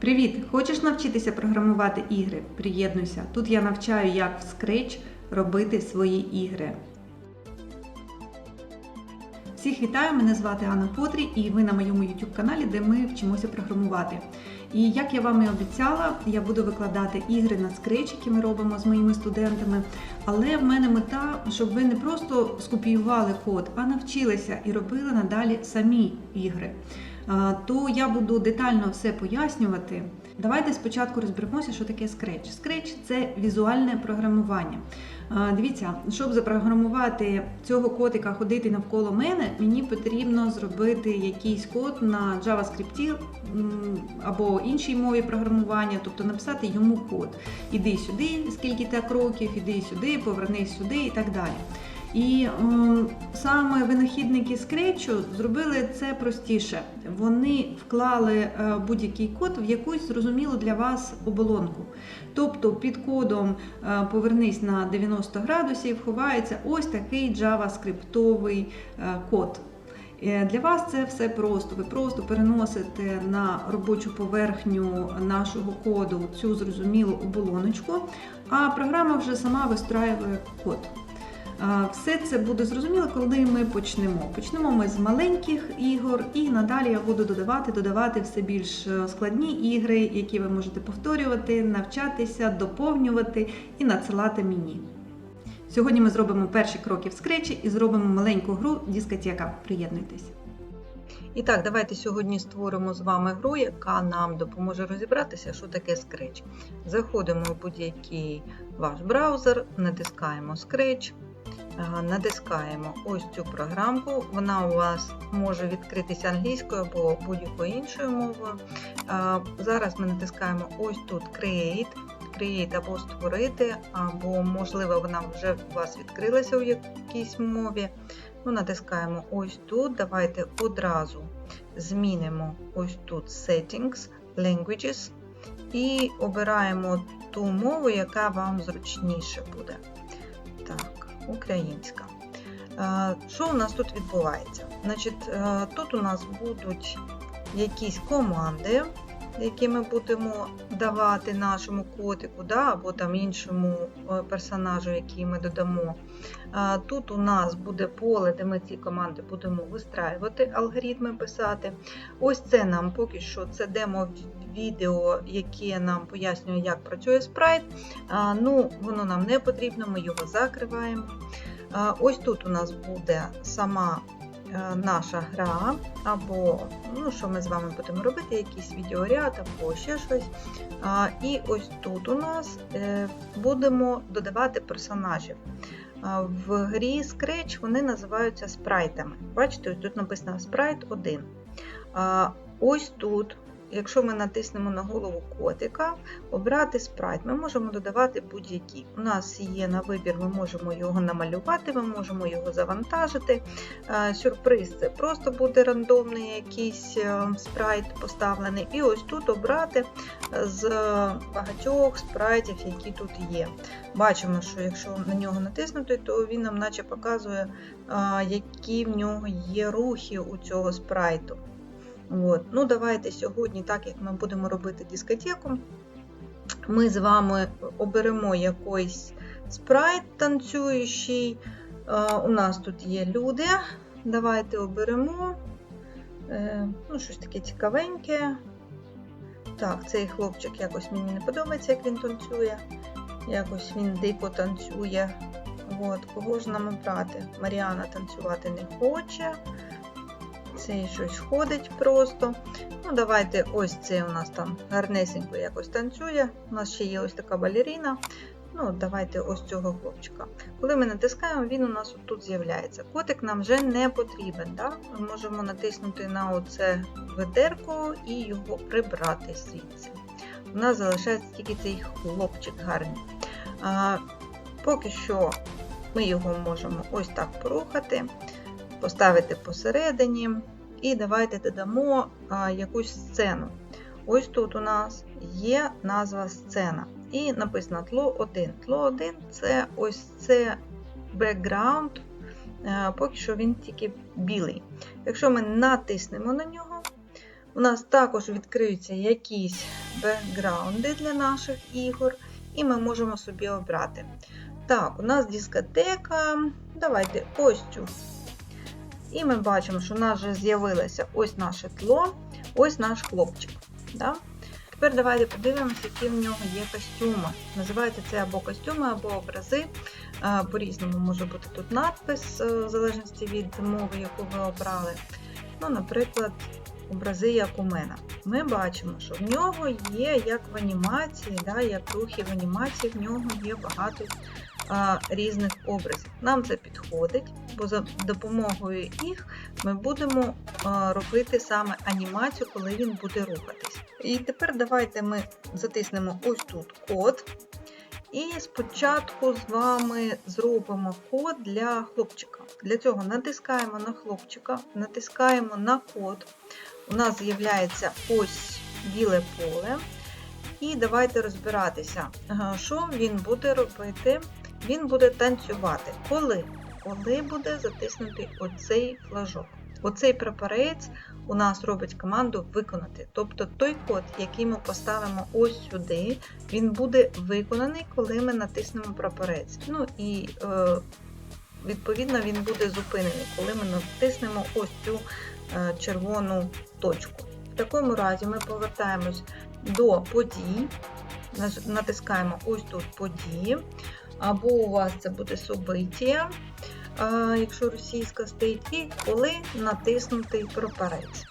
Привіт! Хочеш навчитися програмувати ігри? Приєднуйся. Тут я навчаю, як в Scratch робити свої ігри. Всіх вітаю! Мене звати Анна Потрі, і ви на моєму YouTube каналі, де ми вчимося програмувати. І як я вам і обіцяла, я буду викладати ігри на Scratch, які ми робимо з моїми студентами. Але в мене мета, щоб ви не просто скопіювали код, а навчилися і робили надалі самі ігри. А, То я буду детально все пояснювати. Давайте спочатку розберемося, що таке Scratch. Scratch – це візуальне програмування. Дивіться, щоб запрограмувати цього котика ходити навколо мене, мені потрібно зробити якийсь код на JavaScript або іншій мові програмування, тобто написати йому код. Іди сюди, скільки так років, іди сюди, повернись сюди і так далі. І м, саме винахідники скретчу зробили це простіше. Вони вклали е, будь-який код в якусь зрозумілу для вас оболонку. Тобто під кодом е, повернись на 90 градусів ховається ось такий JavaScriptовий е, код. Для вас це все просто. Ви просто переносите на робочу поверхню нашого коду цю зрозумілу оболоночку, а програма вже сама вистраює код. Все це буде зрозуміло, коли ми почнемо. Почнемо ми з маленьких ігор, і надалі я буду додавати, додавати все більш е, складні ігри, які ви можете повторювати, навчатися, доповнювати і надсилати мені. Сьогодні ми зробимо перші кроки в скречі і зробимо маленьку гру Дискотека. Приєднуйтесь. І так, давайте сьогодні створимо з вами гру, яка нам допоможе розібратися, що таке Scratch. Заходимо в будь-який ваш браузер, натискаємо Scratch, натискаємо ось цю програмку. Вона у вас може відкритися англійською або будь-якою іншою мовою. Зараз ми натискаємо ось тут Create. Create або створити, або, можливо, вона вже у вас відкрилася у якійсь мові. Ну, натискаємо ось тут. Давайте одразу змінимо ось тут Settings, Languages і обираємо ту мову, яка вам зручніше буде. Так, українська. Е, Що у нас тут відбувається? Значить, е, Тут у нас будуть якісь команди, які ми будемо давати нашому котику, да, або там іншому е, персонажу, який ми додамо. Тут у нас буде поле, де ми ці команди будемо вистраювати, алгоритми писати. Ось це нам поки що це демо-відео, яке нам пояснює, як працює спрайт. Ну, Воно нам не потрібно, ми його закриваємо. Ось тут у нас буде сама е, наша гра, або ну, що ми з вами будемо робити, якийсь відеоряд, або ще щось. І ось тут у нас е, будемо додавати персонажів. В грі Scratch вони називаються спрайтами. Бачите, ось тут написано спрайт 1. А, Ось тут, якщо ми натиснемо на голову котика, обрати спрайт, ми можемо додавати будь-які. У нас є на вибір, ми можемо його намалювати, ми можемо його завантажити. Сюрприз це просто буде рандомний якийсь е, спрайт поставлений. І ось тут обрати з багатьох спрайтів, які тут є. Бачимо, що якщо на нього натиснути, то він нам наче показує, які в нього є рухи у цього спрайту. От. Ну, Давайте сьогодні, так як ми будемо робити дискотеку, ми з вами оберемо якийсь спрайт танцюючий. У нас тут є люди. Давайте оберемо е, ну, щось таке цікавеньке. Так, цей хлопчик якось мені не подобається, як він танцює. Якось він дико танцює. От, кого ж нам обрати? Маріана танцювати не хоче. Цей щось ходить просто. Ну, давайте ось це у нас там гарнесенько якось танцює. У нас ще є ось така балеріна. Ну, давайте ось цього хлопчика. Коли ми натискаємо, він у нас тут з'являється. Котик нам вже не потрібен. Да? Ми можемо натиснути на оце ведерко і його прибрати звідси. У нас залишається тільки цей хлопчик гарний. А, Поки що ми його можемо ось так порухати, поставити посередині. І давайте додамо а, якусь сцену. Ось тут у нас є назва сцена. І написано тло 1. Тло 1 це ось це бекграунд, поки що він тільки білий. Якщо ми натиснемо на нього, У нас також відкриються якісь бекграунди для наших ігор, і ми можемо собі обрати. Так, у нас дискотека. Давайте ось цю. І ми бачимо, що у нас вже з'явилося ось наше тло, ось наш хлопчик. Да? Тепер давайте подивимося, які в нього є костюми. Називається це або костюми, або образи. По-різному може бути тут надпис, е, в залежності від мови, яку ви обрали. Ну, наприклад, образи, як у мене. Ми бачимо, що в нього є, як в анімації, да, як рухи в анімації, в нього є багато різних образів. Нам це підходить, бо за допомогою їх ми будемо робити саме анімацію, коли він буде рухатись. І тепер давайте ми затиснемо ось тут код. І спочатку з вами зробимо код для хлопчика. Для цього натискаємо на хлопчика, натискаємо на код. У нас з'являється ось біле поле. І давайте розбиратися, що він буде робити. Він буде танцювати. Коли? Коли буде затиснутий оцей флажок. Оцей прапорець у нас робить команду виконати. Тобто той код, який ми поставимо ось сюди, він буде виконаний, коли ми натиснемо прапорець. Ну і е, відповідно він буде зупинений, коли ми натиснемо ось цю е, червону точку. В такому разі ми повертаємось до подій, натискаємо ось тут події, або у вас це буде собиття, якщо російська стоїть, і коли натиснутий прапорець.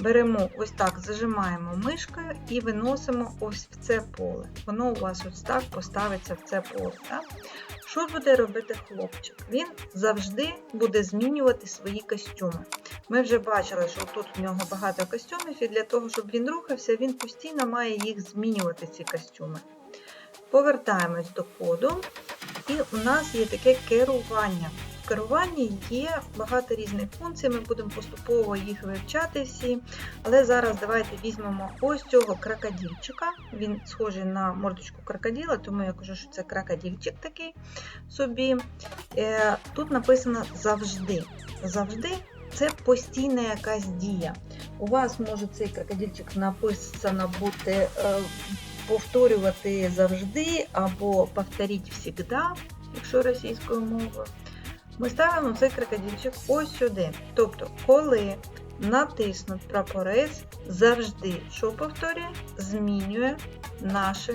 Беремо ось так, зажимаємо мишкою і виносимо ось в це поле. Воно у вас ось так поставиться в це поле. Так? Що буде робити хлопчик? Він завжди буде змінювати свої костюми. Ми вже бачили, що тут в нього багато костюмів, і для того, щоб він рухався, він постійно має їх змінювати, ці костюми. Повертаємось до коду, і у нас є таке керування. В керуванні є багато різних функцій, ми будемо поступово їх вивчати всі. Але зараз давайте візьмемо ось цього крокодильчика. Він схожий на мордочку крокодила, тому я кажу, що це крокодильчик такий собі. Е, Тут написано завжди. Завжди це постійна якась дія. У вас може цей крокодильчик написано бути е, повторювати завжди або повторіть всегда, якщо російською мовою. Ми ставимо цей крокодильчик ось сюди. Тобто, коли натиснуть прапорець, завжди, що повторює, змінює наш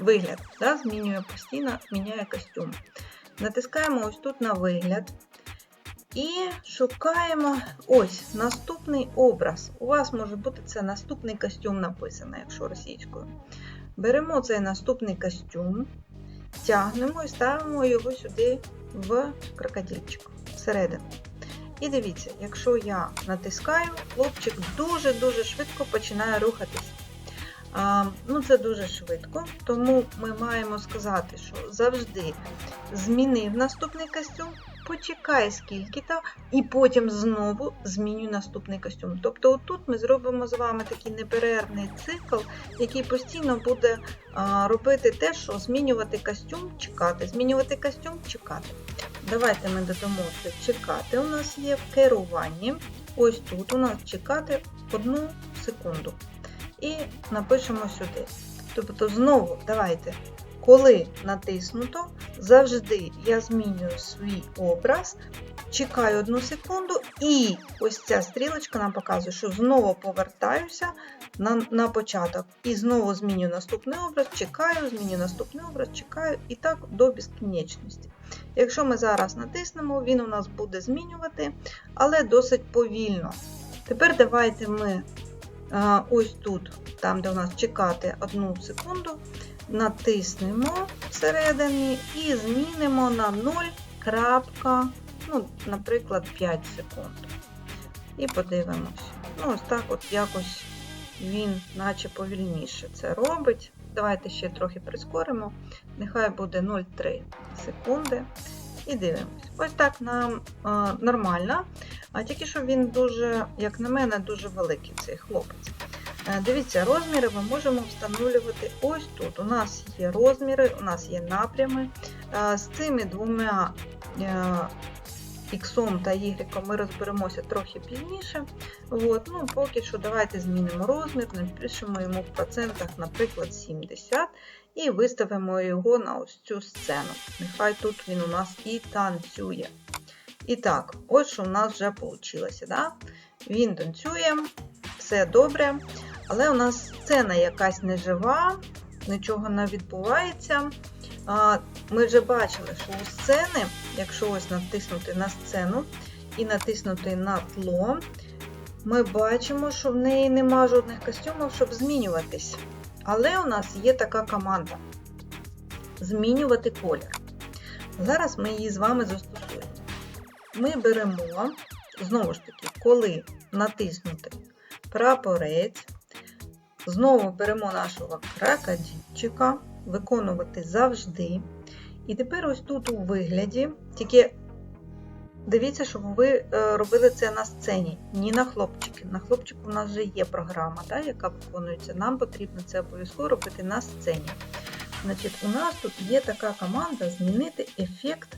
вигляд. Да? Змінює постійно, міняє костюм. Натискаємо ось тут на вигляд. І шукаємо ось наступний образ. У вас може бути це наступний костюм написано, якщо російською. Беремо цей наступний костюм, тягнемо і ставимо його сюди в крокодильчик всередину. І дивіться, якщо я натискаю, хлопчик дуже-дуже швидко починає рухатись. А, ну, Це дуже швидко, тому ми маємо сказати, що завжди змінив наступний костюм, почекай скільки-то, і потім знову змінюй наступний костюм. Тобто, отут ми зробимо з вами такий неперервний цикл, який постійно буде робити те, що змінювати костюм, чекати, змінювати костюм, чекати. Давайте ми додамо це чекати. У нас є в керуванні. Ось тут у нас чекати одну секунду. І напишемо сюди. Тобто, знову давайте, коли натиснуто, завжди я змінюю свій образ, чекаю одну секунду, і ось ця стрілочка нам показує, що знову повертаюся на, на початок. І знову змінюю наступний образ, чекаю, змінюю наступний образ, чекаю, і так до безкінечності. Якщо ми зараз натиснемо, він у нас буде змінювати, але досить повільно. Тепер давайте ми ось тут, там, де у нас чекати одну секунду, натиснемо всередині і змінимо на 0, крапка, ну, наприклад, 5 секунд. І подивимося. Ну, ось так от якось він, наче повільніше це робить. Давайте ще трохи прискоримо. Нехай буде 0,3 секунди. І дивимось. Ось так нам е, нормально. А тільки що він дуже, як на мене, дуже великий цей хлопець. Е, Дивіться, розміри ми можемо встановлювати ось тут. У нас є розміри, у нас є напрями. Е, З цими двома е, X та Y ми розберемося трохи пізніше. От, ну, поки що давайте змінимо розмір, напишемо йому в процентах, наприклад, 70, і виставимо його на ось цю сцену. Нехай тут він у нас і танцює. І так, ось що в нас вже вийшло. Да? Він танцює, все добре, але у нас сцена якась нежива, нічого не відбувається. Ми вже бачили, що у сцени, якщо ось натиснути на сцену і натиснути на тло, ми бачимо, що в неї нема жодних костюмів, щоб змінюватись. Але у нас є така команда змінювати колір. Зараз ми її з вами застосуємо. Ми беремо, знову ж таки, коли натиснути прапорець, знову беремо нашого крокодильчика, виконувати завжди. І тепер ось тут у вигляді, тільки дивіться, щоб ви е, робили це на сцені, ні на хлопчики. На хлопчику у нас вже є програма, да, яка виконується. Нам потрібно це обов'язково робити на сцені. Значить, У нас тут є така команда змінити ефект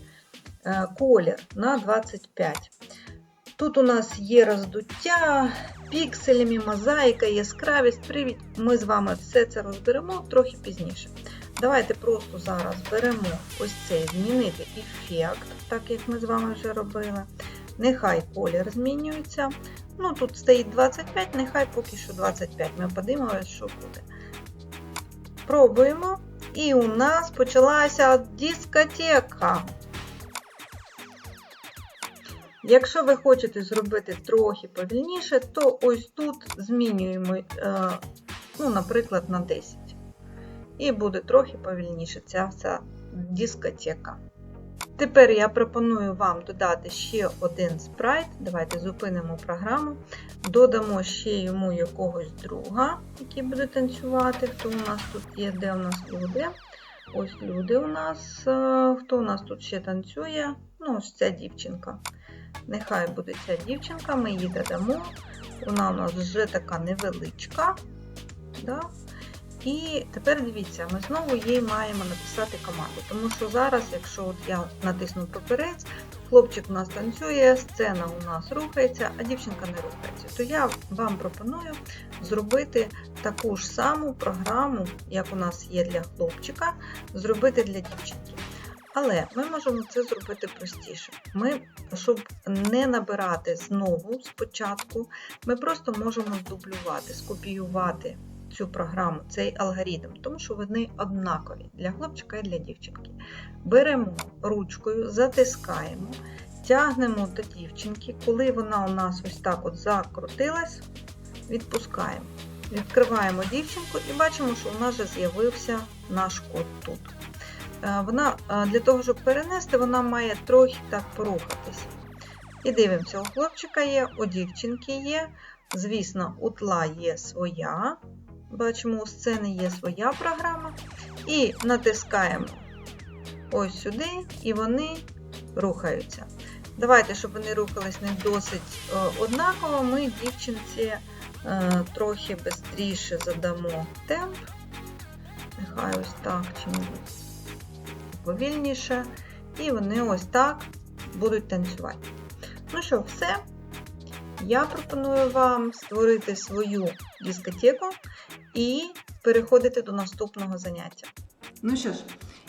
е, колір на 25. Тут у нас є роздуття, пікселями, мозаїка, яскравість. Привід. Ми з вами все це розберемо трохи пізніше. Давайте просто зараз беремо ось цей змінити ефект, так як ми з вами вже робили. Нехай колір змінюється. Ну, тут стоїть 25, нехай поки що 25. Ми подивимося, що буде. Пробуємо. І у нас почалася дискотека. Якщо ви хочете зробити трохи повільніше, то ось тут змінюємо, е, ну, наприклад, на 10. І буде трохи повільніше ця вся дискотека. Тепер я пропоную вам додати ще один спрайт. Давайте зупинимо програму, додамо ще йому якогось друга, який буде танцювати. Хто у нас тут є, де у нас люди? Ось люди у нас. Е, Хто у нас тут ще танцює? Ну, ось ця дівчинка. Нехай буде ця дівчинка, ми її додамо. Вона у нас вже така невеличка. Да? І тепер дивіться, ми знову їй маємо написати команду. Тому що зараз, якщо от я натисну паперець, хлопчик у нас танцює, сцена у нас рухається, а дівчинка не рухається, то я вам пропоную зробити таку ж саму програму, як у нас є для хлопчика, зробити для дівчинки. Але ми можемо це зробити простіше. Ми, щоб не набирати знову спочатку, ми просто можемо здублювати, скопіювати цю програму, цей алгоритм, тому що вони однакові для хлопчика і для дівчинки. Беремо ручкою, затискаємо, тягнемо до дівчинки. Коли вона у нас ось так от закрутилась, відпускаємо. Відкриваємо дівчинку і бачимо, що у нас вже з'явився наш код тут. Е, Вона е, для того, щоб перенести, вона має трохи так порухатись. І дивимося, у хлопчика є, у дівчинки є. Звісно, у тла є своя. Бачимо, у сцени є своя програма. І натискаємо ось сюди, і вони рухаються. Давайте, щоб вони рухались не досить е, однаково, ми дівчинці трохи швидше задамо темп. Нехай ось так чим-небудь повільніше. І вони ось так будуть танцювати. Ну що, все. Я пропоную вам створити свою дискотеку і переходити до наступного заняття. Ну що ж,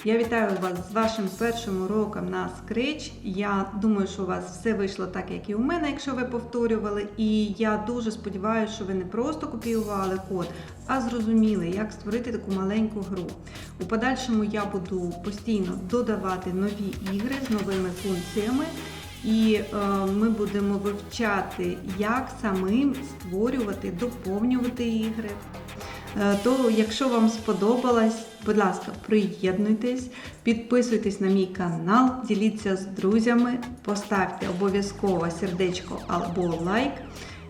я вітаю вас з вашим першим уроком на Scratch. Я думаю, що у вас все вийшло так, як і у мене, якщо ви повторювали. І я дуже сподіваюся, що ви не просто копіювали код, а зрозуміли, як створити таку маленьку гру. У подальшому я буду постійно додавати нові ігри з новими функціями. І е, ми будемо вивчати, як самим створювати, доповнювати ігри. Е, То, якщо вам сподобалось, будь ласка, приєднуйтесь, підписуйтесь на мій канал, діліться з друзями, поставте обов'язково сердечко або лайк.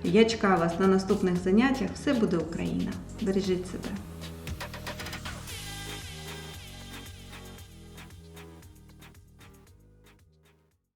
Я чекаю вас на наступних заняттях. Все буде Україна! Бережіть себе!